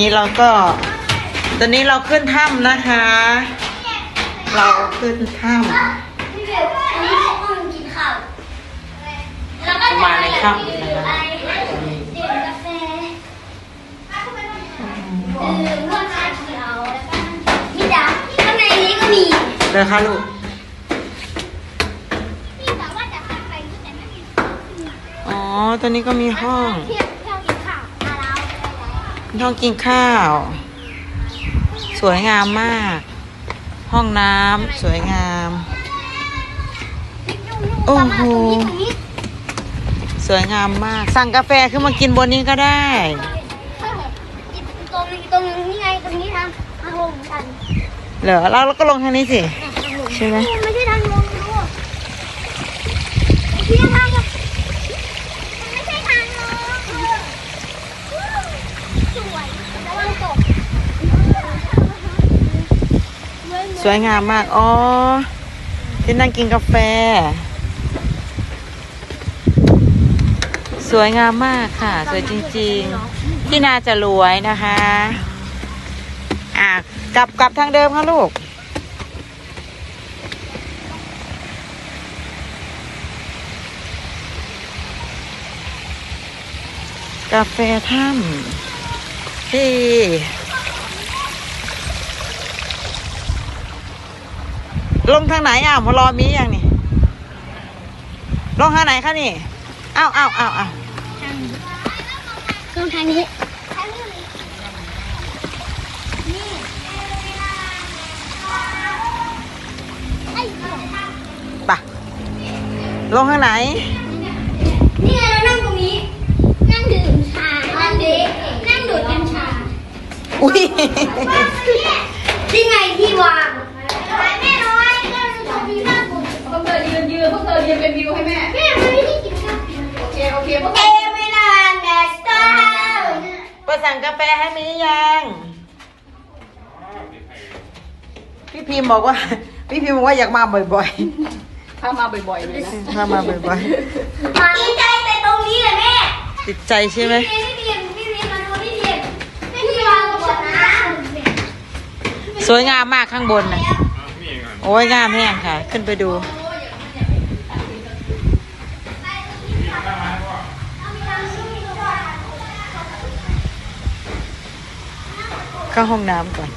นี้เราก็ ตอนนี้เราขึ้นถ้ำนะคะ เราขึ้นถ้พี่เบลอันนี้ห้องกินข้าวแล้วก็ำจะมาในถ้ำนะคะดื่มกาแฟดื่มนวดชาเขียวแล้วก็นี่จ้ะข้างในนี้ก็มีเดี๋ยวค่ะลูกพี่แต่ว่าจะขึ้นไปที่ไหนไม่มีอ๋อตอนนี้ก็มีห้อง ห้องกินข้าว สวยงามมาก ห้องน้ำสวยงาม โอ้โหตรงนี้สวยงามมาก สั่งกาแฟขึ้นมากินบนนี้ก็ได้ตรงนี้ตรงนี้ไงตรงนี้ทางทางลงเหมือนกันเหรอแล้วเราก็ลงทางนี้สิทางลงใช่ไหม ไม่ใช่ทางลงดูพี่ทางลงมันไม่ใช่ทางลงสวยระวังตก สวยงามมาก อ๋อ ที่นั่งกินกาแฟ สวยงามมากค่ะ สวยจริงๆ ที่นาจะรวยนะคะ อะ กลับกลับทางเดิมค่ะลูก กาแฟถ้ำที่ ลงทางไหนอะมารอมีอย่างนี่ลงทางไหนคะนี่อ้าวอ้าวอ้าวอ้าวตรงทางนี้ไปะลงทางไหน นี่ไงเรานั่งตรงนี้ นั่งดื่มชา นั่งดื่มนั่งดูดกัญชา อุ้ย นี่ไงที่วางแม่ เธอยืนยืนพวกเธอยืนเป็นวิวให้แม่ แม่ไม่ได้กินข้าวโอเค โอเคพวกเอเธอเวลาแมสเตอร์ไปสั่งกาแฟให้มียัง พี่พิมพ์บอกว่า พี่พิมพ์บอกว่าอยากมาบ่อยถ้ามาบ่อยๆเลยนะ ๆ ถ้ามาบ่อยมาดีใจแต่ตรงนี้แหละแม่ๆ ติดใจใช่ไหม พี่เรียนพี่เรียนมาดูพี่เรียนพี่วางบนนะสวยงามมากข้างบนนะโอ้ยงามแห้งค่ะ ขึ้นไปดู เข้าห้องน้ำก่อน